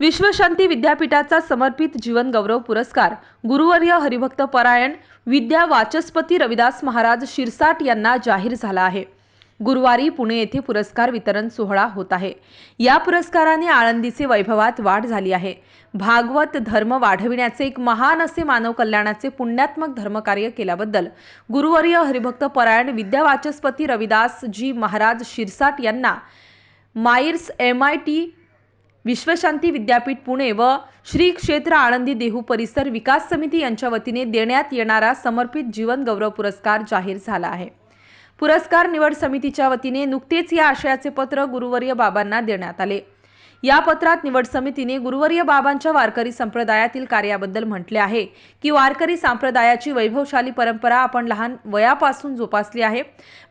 विश्वशांती विद्यापीठाचा समर्पित जीवन गौरव पुरस्कार गुरुवर्य हरिभक्त परायण विद्या वाचस्पती रविदास महाराज शिरसाट यांना जाहीर झाला आहे. गुरुवारी पुणे येथे पुरस्कार वितरण सोहळा होत आहे. या पुरस्काराने आळंदीचे वैभवात वाढ झाली आहे. भागवत धर्म वाढविण्याचे एक महान असे मानव कल्याणाचे पुण्यात्मक धर्मकार्य केल्याबद्दल गुरुवर्य हरिभक्त परायण विद्या वाचस्पती रविदास जी महाराज शिरसाट यांना MAEER's M I T Vishwashanti Vidyapeeth Pune व श्री क्षेत्र आळंदी देहू परिसर विकास समिती यांच्या वतीने देण्यात येणारा समर्पित जीवन गौरव पुरस्कार जाहीर झाला आहे. पुरस्कार निवड समितीच्या वतीने नुकतेच या आशयाचे पत्र गुरुवर्य बाबांना देण्यात आले. या पत्रात निवड समितीने गुरुवर्य बाबांच्या वारकरी संप्रदायातील कार्याबद्दल म्हटले आहे की वारकरी संप्रदायाची वैभवशाली परंपरा आपण लहान वयापासून जोपासली आहे.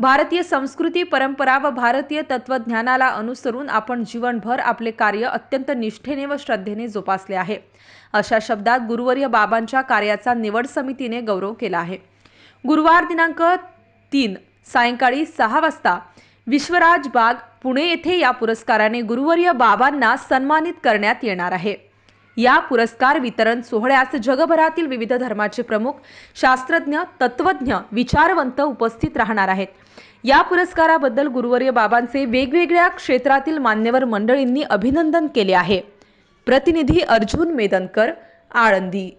भारतीय संस्कृती परंपरा व भारतीय तत्वज्ञानाला अनुसरून आपण जीवनभर आपले कार्य अत्यंत निष्ठेने व श्रद्धेने जोपासले आहे. अशा शब्दात गुरुवर्य बाबांच्या कार्याचा निवड समितीने गौरव केला आहे. गुरुवार दिनांक तीन सायंकाळी सहा वाजता विश्वराज बाग पुणे येथे या पुरस्काराने गुरुवर्य बाबांना सन्मानित करण्यात येणार आहे. या पुरस्कार वितरण सोहळ्यास जगभरातील विविध धर्माचे प्रमुख शास्त्रज्ञ तत्वज्ञ विचारवंत उपस्थित राहणार आहेत. या पुरस्काराबद्दल गुरुवर्य बाबांचे वेगवेगळ्या क्षेत्रातील मान्यवर मंडळींनी अभिनंदन केले आहे. प्रतिनिधी अर्जुन मेदनकर आळंदी.